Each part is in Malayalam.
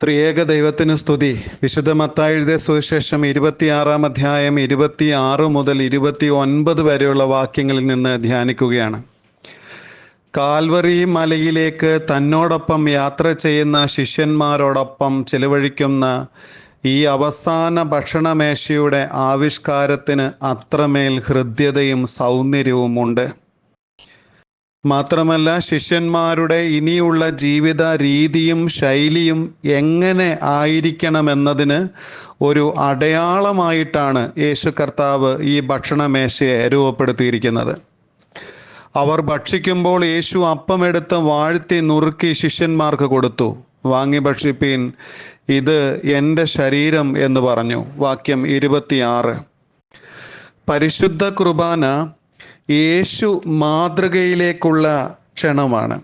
ത്രിയേക ദൈവത്തിന് സ്തുതി. വിശുദ്ധ മത്തായുടെ സുവിശേഷം ഇരുപത്തിയാറാം അധ്യായം ഇരുപത്തി ആറ് മുതൽ ഇരുപത്തി ഒൻപത് വരെയുള്ള വാക്യങ്ങളിൽ നിന്ന് ധ്യാനിക്കുകയാണ്. കാൽവറി മലയിലേക്ക് തന്നോടൊപ്പം യാത്ര ചെയ്യുന്ന ശിഷ്യന്മാരോടൊപ്പം ചെലവഴിക്കുന്ന ഈ അവസാന ഭക്ഷണമേശയുടെ ആവിഷ്കാരത്തിന് അത്രമേൽ ഹൃദ്യതയും സൗന്ദര്യവും ഉണ്ട് മാത്രമല്ല ശിഷ്യന്മാരുടെ ഇനിയുള്ള ജീവിത രീതിയും ശൈലിയും എങ്ങനെ ആയിരിക്കണമെന്നതിന് ഒരു അടയാളമായിട്ടാണ് യേശു കർത്താവ് ഈ ഭക്ഷണമേശയെ രൂപപ്പെടുത്തിയിരിക്കുന്നത്. അവർ ഭക്ഷിക്കുമ്പോൾ യേശു അപ്പമെടുത്ത് വാഴ്ത്തി നുറുക്കി ശിഷ്യന്മാർക്ക് കൊടുത്തു. വാങ്ങി ഭക്ഷിപ്പീൻ ഇത് എന്റെ ശരീരം എന്ന് പറഞ്ഞു. വാക്യം ഇരുപത്തിയാറ്. പരിശുദ്ധ കുർബാന യേശു മാതൃകയിലേക്കുള്ള ക്ഷണമാണ്.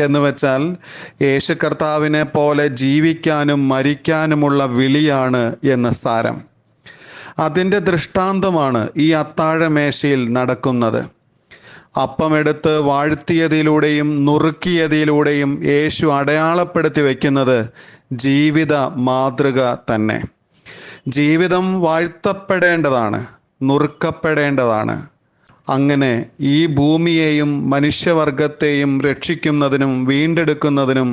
എന്ന് വെച്ചാൽ യേശു കർത്താവിനെ പോലെ ജീവിക്കാനും മരിക്കാനുമുള്ള വിളിയാണ് എന്ന സാരം. അതിന്റെ ദൃഷ്ടാന്തമാണ് ഈ അത്താഴമേശയിൽ നടക്കുന്നത്. അപ്പമെടുത്ത് വാഴ്ത്തിയതിലൂടെയും നുറുക്കിയതിലൂടെയും യേശു അടയാളപ്പെടുത്തി വയ്ക്കുന്നത് ജീവിത മാതൃക തന്നെ. ജീവിതം വാഴ്ത്തപ്പെടേണ്ടതാണ് നുറുക്കപ്പെടേണ്ടതാണ്. അങ്ങനെ ഈ ഭൂമിയെയും മനുഷ്യവർഗത്തെയും രക്ഷിക്കുന്നതിനും വീണ്ടെടുക്കുന്നതിനും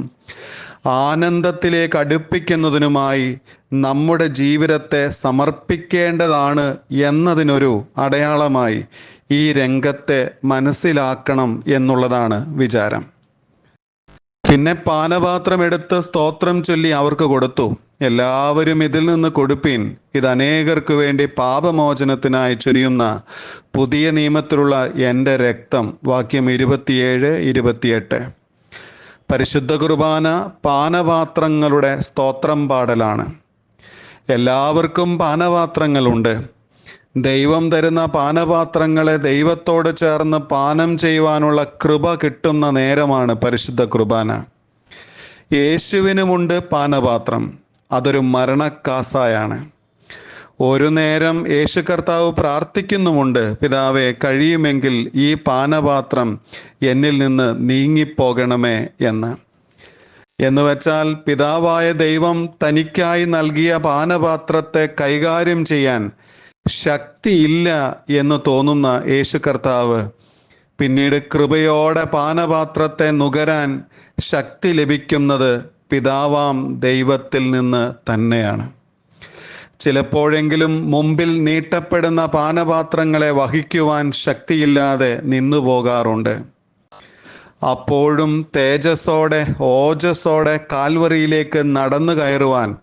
ആനന്ദത്തിലേക്ക് അടുപ്പിക്കുന്നതിനുമായി നമ്മുടെ ജീവിതത്തെ സമർപ്പിക്കേണ്ടതാണ് എന്നതിനൊരു അടയാളമായി ഈ രംഗത്തെ മനസ്സിലാക്കണം എന്നുള്ളതാണ് വിചാരം. പിന്നെ പാനപാത്രം എടുത്ത് സ്തോത്രം ചൊല്ലി അവർക്ക് കൊടുത്തു. എല്ലാവരും ഇതിൽ നിന്ന് കൊടുപ്പീൻ. ഇത് അനേകർക്ക് വേണ്ടി പാപമോചനത്തിനായി ചൊരിയുന്ന പുതിയ നിയമത്തിലുള്ള എന്റെ രക്തം. വാക്യം ഇരുപത്തിയേഴ് ഇരുപത്തിയെട്ട്. പരിശുദ്ധ കുർബാന പാനപാത്രങ്ങളുടെ സ്തോത്രം പാടലാണ്. എല്ലാവർക്കും പാനപാത്രങ്ങളുണ്ട്. ദൈവം തരുന്ന പാനപാത്രങ്ങളെ ദൈവത്തോട് ചേർന്ന് പാനം ചെയ്യുവാനുള്ള കൃപ കിട്ടുന്ന നേരമാണ് പരിശുദ്ധ കുർബാന. യേശുവിനുമുണ്ട് പാനപാത്രം. അതൊരു മരണക്കാസായാണ്. ഒരു നേരം യേശു കർത്താവ് പ്രാർത്ഥിക്കുന്നുമുണ്ട് പിതാവെ കഴിയുമെങ്കിൽ ഈ പാനപാത്രം എന്നിൽ നിന്ന് നീങ്ങിപ്പോകണമേ എന്ന്. എന്ന് വെച്ചാൽ പിതാവായ ദൈവം തനിക്കായി നൽകിയ പാനപാത്രത്തെ കൈകാര്യം ചെയ്യാൻ ശക്തിയില്ല എന്ന് തോന്നുന്ന യേശു കർത്താവ് പിന്നീട് കൃപയോടെ പാനപാത്രത്തെ നുകരാൻ ശക്തി ലഭിക്കുന്നത് പിതാവാം ദൈവത്തിൽ നിന്ന് തന്നെയാണ്. ചിലപ്പോഴെങ്കിലും മുമ്പിൽ നീട്ടപ്പെടുന്ന പാനപാത്രങ്ങളെ വഹിക്കുവാൻ ശക്തിയില്ലാതെ നിന്നു പോകാറുണ്ട്. അപ്പോഴും തേജസ്സോടെ ഓജസ്സോടെ കാൽവറിയിലേക്ക് നടന്നു കയറുവാൻ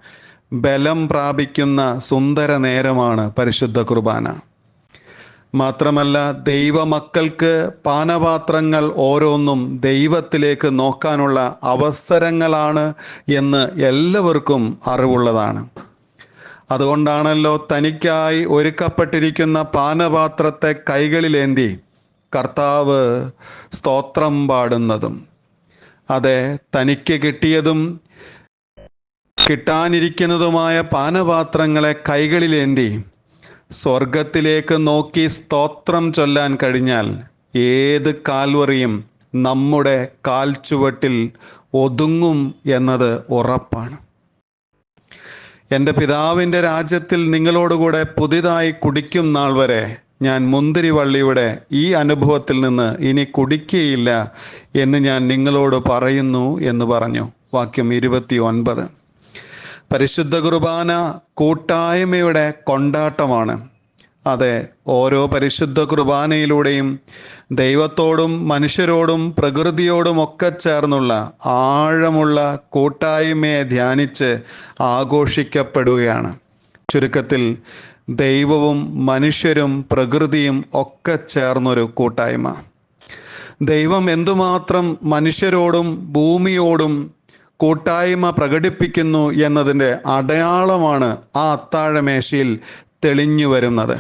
ബലം പ്രാപിക്കുന്ന സുന്ദര നേരമാണ് പരിശുദ്ധ കുർബാന. മാത്രമല്ല ദൈവമക്കൾക്ക് പാനപാത്രങ്ങൾ ഓരോന്നും ദൈവത്തിലേക്ക് നോക്കാനുള്ള അവസരങ്ങളാണ് എന്ന് എല്ലാവർക്കും അറിവുള്ളതാണ്. അതുകൊണ്ടാണല്ലോ തനിക്കായി ഒരുക്കപ്പെട്ടിരിക്കുന്ന പാനപാത്രത്തെ കൈകളിലേന്തി കർത്താവ് സ്തോത്രം പാടുന്നതും അതെ തനിക്ക് കിട്ടിയതും കിട്ടാനിരിക്കുന്നതുമായ പാനപാത്രങ്ങളെ കൈകളിലേന്തി സ്വർഗത്തിലേക്ക് നോക്കി സ്തോത്രം ചൊല്ലാൻ കഴിഞ്ഞാൽ ഏത് കാൽവറിയും നമ്മുടെ കാൽച്ചുവട്ടിൽ ഒതുങ്ങും എന്നത് ഉറപ്പാണ്. എന്റെ പിതാവിന്റെ രാജ്യത്തിൽ നിങ്ങളോടുകൂടെ പുതിയതായി കുടിക്കും നാൾ വരെ ഞാൻ മുന്തിരിവള്ളിയുടെ ഈ അനുഭവത്തിൽ നിന്ന് ഇനി കുടിക്കുകയില്ല എന്ന് ഞാൻ നിങ്ങളോട് പറയുന്നു എന്ന് പറഞ്ഞു. വാക്യം ഇരുപത്തി ഒൻപത് പരിശുദ്ധ കുർബാന കൂട്ടായ്മയുടെ കൊണ്ടാട്ടമാണ്. അതെ ഓരോ പരിശുദ്ധ കുർബാനയിലൂടെയും ദൈവത്തോടും മനുഷ്യരോടും പ്രകൃതിയോടും ഒക്കെ ചേർന്നുള്ള ആഴമുള്ള കൂട്ടായ്മയെ ധ്യാനിച്ച് ആഘോഷിക്കപ്പെടുകയാണ്. ചുരുക്കത്തിൽ ദൈവവും മനുഷ്യരും പ്രകൃതിയും ഒക്കെ ചേർന്നൊരു കൂട്ടായ്മ. ദൈവം എന്തുമാത്രം മനുഷ്യരോടും ഭൂമിയോടും കൂട്ടായ്മ പ്രകടിപ്പിക്കുന്നു എന്നതിന്റെ അടയാളമാണ് ആ അത്താഴമേശയിൽ തെളിഞ്ഞു വരുന്നത്.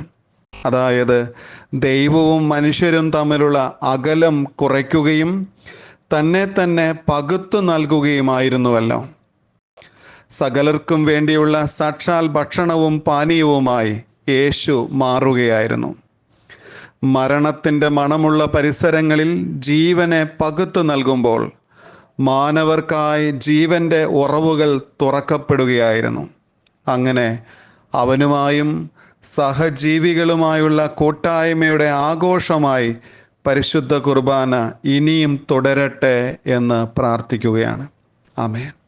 അതായത് ദൈവവും മനുഷ്യരും തമ്മിലുള്ള അകലം കുറയ്ക്കുകയും തന്നെ തന്നെ പകുത്തു നൽകുകയുമായിരുന്നുവല്ലോ. സകലർക്കും വേണ്ടിയുള്ള സാക്ഷാൽ ഭക്ഷണവും പാനീയവുമായി യേശു മാറുകയായിരുന്നു. മരണത്തിന്റെ മണമുള്ള പരിസരങ്ങളിൽ ജീവനെ പകുത്തു നൽകുമ്പോൾ മാനവർക്കായി ജീവന്റെ ഉറവുകൾ തുറക്കപ്പെടുകയായിരുന്നു. അങ്ങനെ അവനുമായും സഹജീവികളുമായുള്ള കൂട്ടായ്മയുടെ ആഘോഷമായി പരിശുദ്ധ കുർബാന ഇനിയും തുടരട്ടെ എന്ന് പ്രാർത്ഥിക്കുകയാണ്. ആമേൻ.